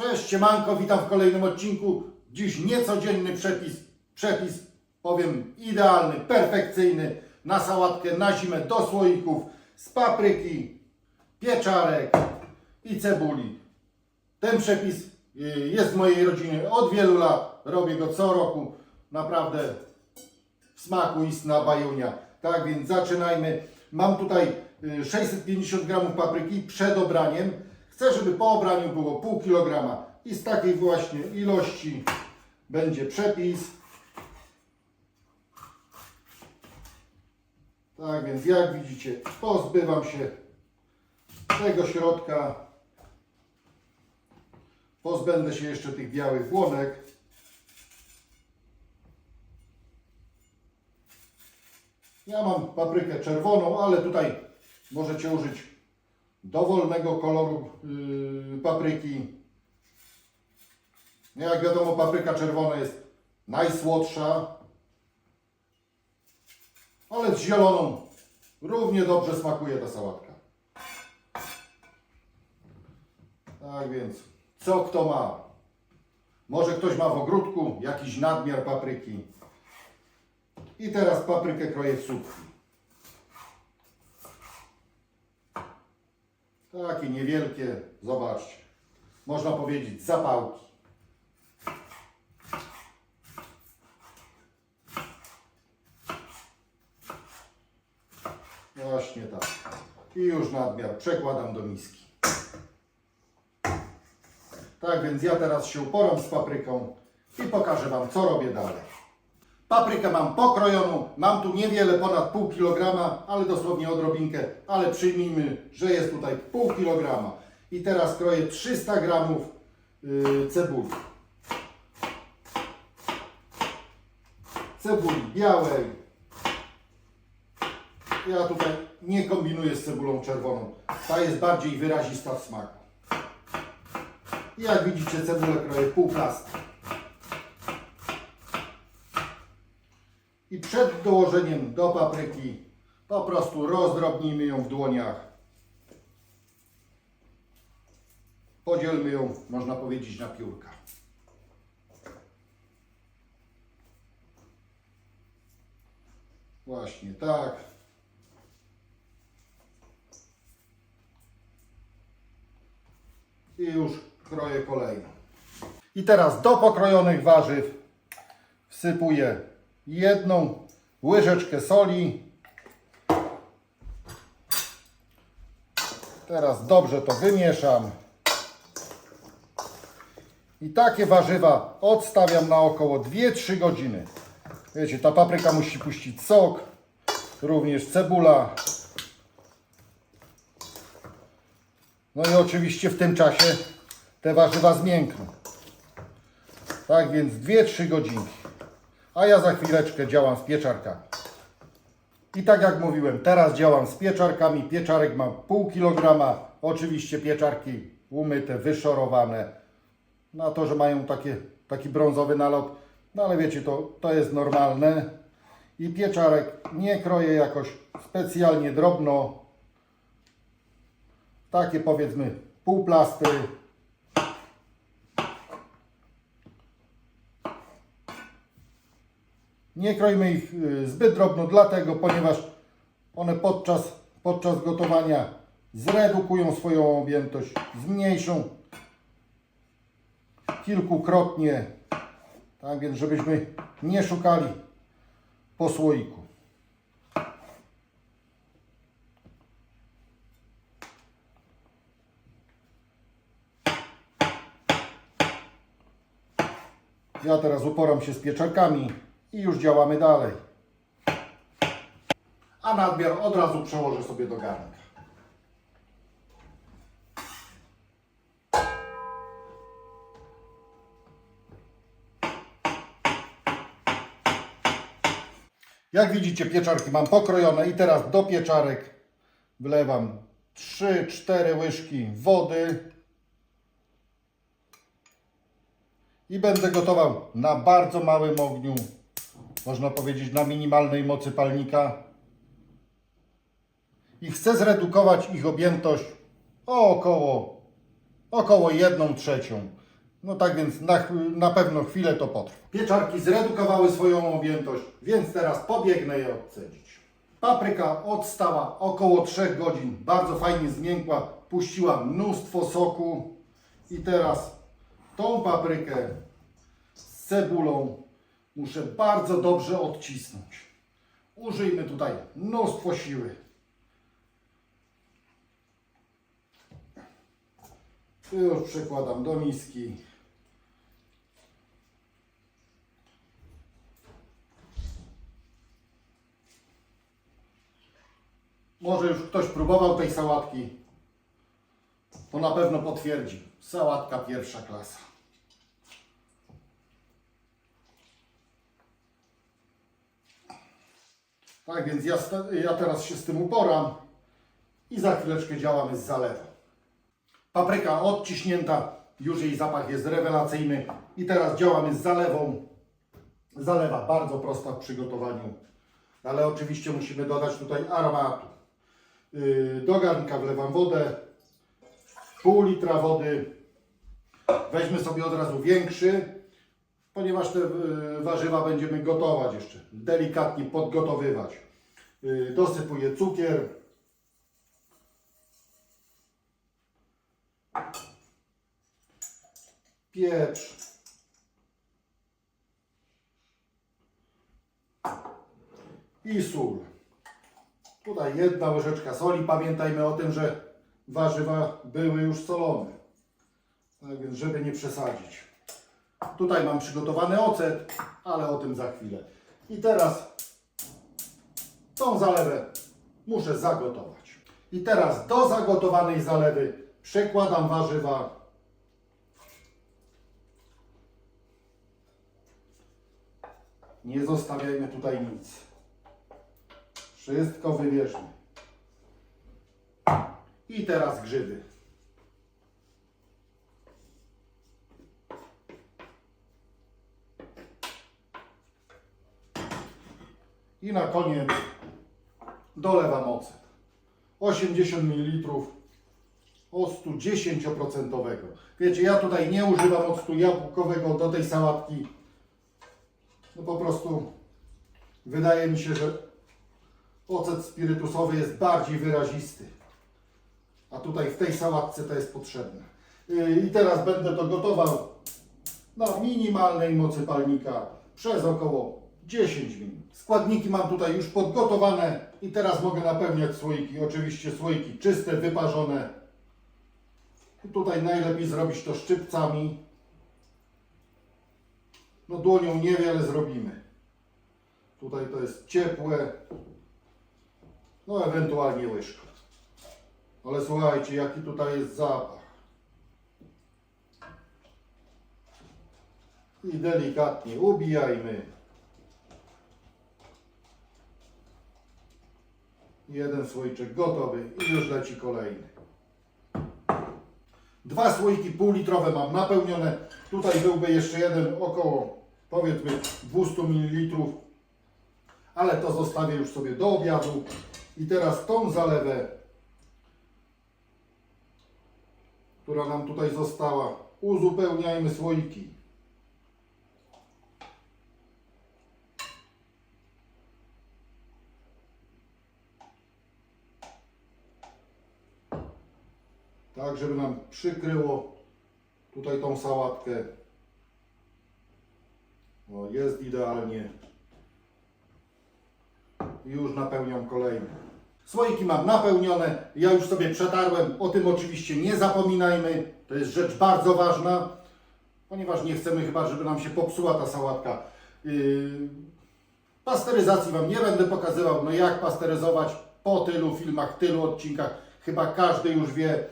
Cześć, siemanko, witam w kolejnym odcinku. Dziś niecodzienny przepis, przepis, powiem, idealny, perfekcyjny na sałatkę, na zimę, do słoików, z papryki, pieczarek i cebuli. Ten przepis y, jest w mojej rodzinie od wielu lat, robię go co roku, naprawdę w smaku istna bajunia. Tak więc zaczynajmy. Mam tutaj y, 650 gramów papryki przed obraniem. Chcę, żeby po obraniu było pół kilograma i z takiej właśnie ilości będzie przepis. Tak więc jak widzicie pozbywam się tego środka. Pozbędę się jeszcze tych białych błonek. Ja mam paprykę czerwoną, ale tutaj możecie użyć dowolnego koloru yy, papryki. No Jak wiadomo, papryka czerwona jest najsłodsza, ale z zieloną równie dobrze smakuje ta sałatka. Tak więc, co kto ma? Może ktoś ma w ogródku jakiś nadmiar papryki. I teraz paprykę kroję w słupki. Takie niewielkie, zobaczcie. Można powiedzieć zapałki. Właśnie tak. I już nadmiar przekładam do miski. Tak więc ja teraz się uporam z papryką i pokażę Wam, co robię dalej. Paprykę mam pokrojoną, mam tu niewiele, ponad pół kilograma, ale dosłownie odrobinkę, ale przyjmijmy, że jest tutaj pół kilograma. I teraz kroję 300 gramów yy, cebuli. Cebuli białej. Ja tutaj nie kombinuję z cebulą czerwoną. Ta jest bardziej wyrazista w smaku. I jak widzicie, cebulę kroję pół plasty. I przed dołożeniem do papryki po prostu rozdrobnijmy ją w dłoniach. Podzielmy ją, można powiedzieć, na piórka. Właśnie tak. I już kroję kolejną. I teraz do pokrojonych warzyw wsypuję jedną łyżeczkę soli. Teraz dobrze to wymieszam. I takie warzywa odstawiam na około 2-3 godziny. Wiecie, ta papryka musi puścić sok, również cebula. No i oczywiście w tym czasie te warzywa zmiękną. Tak więc 2-3 godzinki. A ja za chwileczkę działam z pieczarkami. I tak jak mówiłem, teraz działam z pieczarkami. Pieczarek mam pół kilograma. Oczywiście pieczarki umyte, wyszorowane. Na to, że mają takie, taki brązowy nalot. No ale wiecie, to, to jest normalne. I pieczarek nie kroję jakoś specjalnie drobno. Takie powiedzmy pół Nie krojmy ich y, zbyt drobno, dlatego, ponieważ one podczas, podczas gotowania zredukują swoją objętość, zmniejszą kilkukrotnie. Tak więc, żebyśmy nie szukali po słoiku. Ja teraz uporam się z pieczarkami i już działamy dalej. A nadmiar od razu przełożę sobie do garnka. Jak widzicie, pieczarki mam pokrojone i teraz do pieczarek wlewam 3-4 łyżki wody. i będę gotował na bardzo małym ogniu, można powiedzieć na minimalnej mocy palnika. I chcę zredukować ich objętość o około, około 1 trzecią. No tak więc na, na pewno chwilę to potrwa. Pieczarki zredukowały swoją objętość, więc teraz pobiegnę je odcedzić. Papryka odstała około 3 godzin, bardzo fajnie zmiękła, puściła mnóstwo soku i teraz tą paprykę z cebulą muszę bardzo dobrze odcisnąć. Użyjmy tutaj mnóstwo siły. Już przekładam do miski. Może już ktoś próbował tej sałatki. To na pewno potwierdzi. Sałatka pierwsza klasa. Tak więc ja, ja teraz się z tym uporam i za chwileczkę działamy z zalewem. Papryka odciśnięta, już jej zapach jest rewelacyjny i teraz działamy z zalewą. Zalewa bardzo prosta w przygotowaniu, ale oczywiście musimy dodać tutaj aromatu. Yy, Do garnka wlewam wodę, pół litra wody. Weźmy sobie od razu większy, ponieważ te yy, warzywa będziemy gotować jeszcze, delikatnie podgotowywać. Yy, Dosypuję cukier, pieprz. I sól. Tutaj jedna łyżeczka soli. Pamiętajmy o tym, że warzywa były już solone. Tak więc, żeby nie przesadzić. Tutaj mam przygotowany ocet, ale o tym za chwilę. I teraz tą zalewę muszę zagotować. I teraz do zagotowanej zalewy przekładam warzywa Nie zostawiajmy tutaj nic. Wszystko wybierzmy. I teraz grzyby. I na koniec dolewam ocet. 80 ml octu 10%. Wiecie, ja tutaj nie używam octu jabłkowego do tej sałatki. No po prostu wydaje mi się, że ocet spirytusowy jest bardziej wyrazisty. A tutaj w tej sałatce to jest potrzebne. Yy, I teraz będę to gotował na minimalnej mocy palnika przez około 10 minut. Składniki mam tutaj już podgotowane i teraz mogę napełniać słoiki. Oczywiście słoiki czyste, wyparzone. I tutaj najlepiej zrobić to szczypcami. No dłonią niewiele zrobimy. Tutaj to jest ciepłe. No ewentualnie łyżką. Ale słuchajcie, jaki tutaj jest zapach. I delikatnie ubijajmy. Jeden słoiczek gotowy i już leci kolejny. Dwa słoiki półlitrowe mam napełnione. Tutaj byłby jeszcze jeden około powiedzmy 200 ml. Ale to zostawię już sobie do obiadu. I teraz tą zalewę, która nam tutaj została, uzupełniajmy słoiki. Tak, żeby nam przykryło tutaj tą sałatkę. O, jest idealnie. Już napełniam kolejne. Słoiki mam napełnione. Ja już sobie przetarłem. O tym oczywiście nie zapominajmy. To jest rzecz bardzo ważna, ponieważ nie chcemy chyba, żeby nam się popsuła ta sałatka. Yy, pasteryzacji Wam nie będę pokazywał. No jak pasteryzować po tylu filmach, tylu odcinkach. Chyba każdy już wie.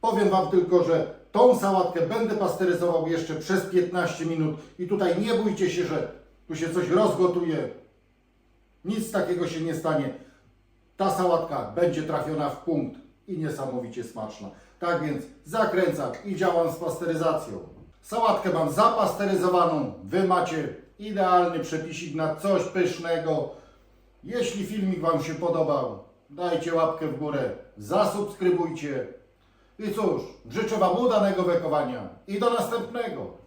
Powiem Wam tylko, że tą sałatkę będę pasteryzował jeszcze przez 15 minut i tutaj nie bójcie się, że tu się coś rozgotuje. Nic takiego się nie stanie. Ta sałatka będzie trafiona w punkt i niesamowicie smaczna. Tak więc zakręcam i działam z pasteryzacją. Sałatkę mam zapasteryzowaną. Wy macie idealny przepisik na coś pysznego. Jeśli filmik Wam się podobał, dajcie łapkę w górę, zasubskrybujcie. I cóż, życzę Wam udanego wekowania i do następnego.